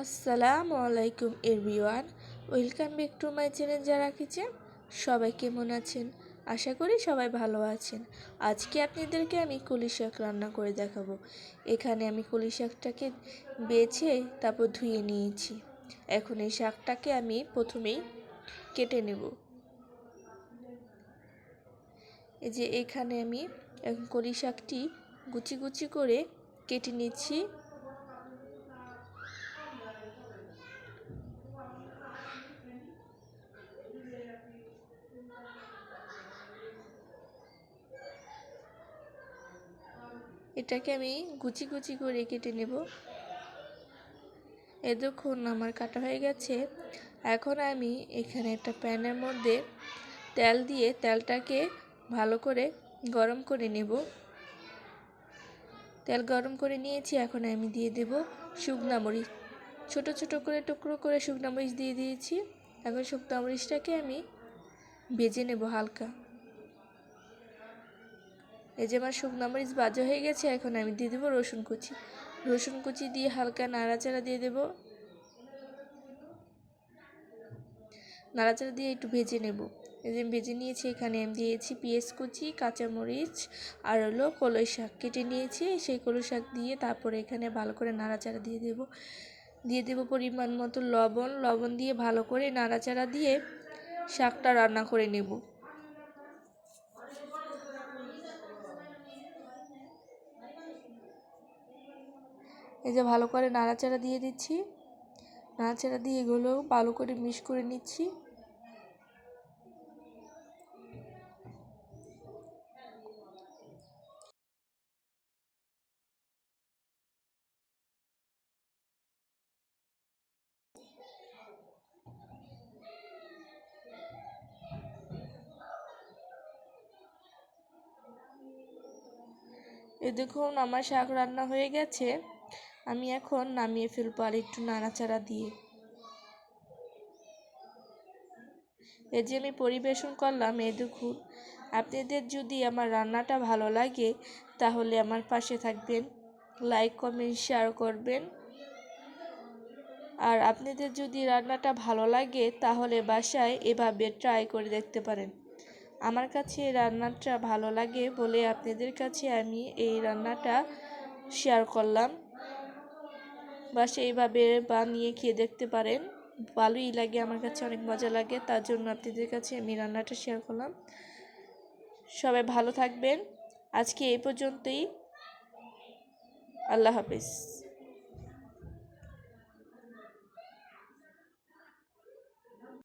আসসালামু আলাইকুম everyone. Welcome back to my channel যারা কিচেন সবাই কেমন আছেন? আশা করি সবাই ভালো আছেন। আজকে আপনাদেরকে আমি কলি শাক রান্না করে দেখাবো। এখানে আমি কলি শাকটাকে বেছে তারপর ধুয়ে নিয়েছি। এখন এই শাকটাকে আমি প্রথমেই কেটে নেব। এই যে এখানে আমি এখন কলি শাকটি গুচি গুচি করে কেটে নিচ্ছি। এটাকে আমি গুচি গুচি করে কেটে নেব। এতক্ষণ আমার কাটা হয়ে গেছে। এখন আমি এখানে একটা প্যানের মধ্যে তেল দিয়ে তেলটাকে ভালো করে গরম করে নেব। তেল গরম করে নিয়েছি, এখন আমি দিয়ে দেব শুকনা মরিচ। ছোট ছোট করে, টুকরো করে শুকনা মরিচ দিয়ে দিয়েছি। এখন শুকনা মরিচটাকে আমি ভেজে নেব হালকা। এই যে আমার শুকনো মরিচ বাজা হয়ে গেছে, এখন আমি দিয়ে দেবো রসুন কুচি। রসুন কুচি দিয়ে হালকা নাড়াচাড়া দিয়ে দেব। নাড়াচাড়া দিয়ে একটু ভেজে নেব। এই যে আমি ভেজে নিয়েছি, এখানে আমি দিয়েছি পেঁয়াজ কুচি, কাঁচামরিচ আর হলো কলই শাক। কেটে নিয়েছি, সেই কলই শাক দিয়ে তারপরে এখানে ভালো করে নাড়াচাড়া দিয়ে দেব। দিয়ে দেব পরিমাণ মতো লবণ। লবণ দিয়ে ভালো করে নাড়াচাড়া দিয়ে শাকটা রান্না করে নেব। এই যে ভালো করে নাড়াচাড়া দিয়ে দিচ্ছি। নাড়াচাড়া দিয়ে এগুলো ভালো করে মিক্স করে নিচ্ছি। এ দেখুন, আমার শাক রান্না হয়ে গেছে। আমি এখন নামিয়ে ফেলব আর একটু নাড়াচাড়া দিয়ে। এই যে আমি পরিবেশন করলাম এ দেখুন, আপনাদের যদি আমার রান্নাটা ভালো লাগে, তাহলে আমার পাশে থাকবেন লাইক কমেন্ট শেয়ার করবেন। আর আপনাদের যদি রান্নাটা ভালো লাগে, তাহলে বাসায় এভাবে ট্রাই করে দেখতে পারেন। আমার কাছে রান্নাটা ভালো লাগে বলে আপনাদের কাছে আমি এই রান্নাটা শেয়ার করলাম। বা সেইভাবে বানিয়ে খেয়ে দেখতে পারেন। ভালোই লাগে, আমার কাছে অনেক মজা লাগে। তার জন্য আপনাদের কাছে আমি রান্নাটা শেয়ার করলাম। সবাই ভালো থাকবেন। আজকে এই পর্যন্তই। আল্লাহ হাফিজ।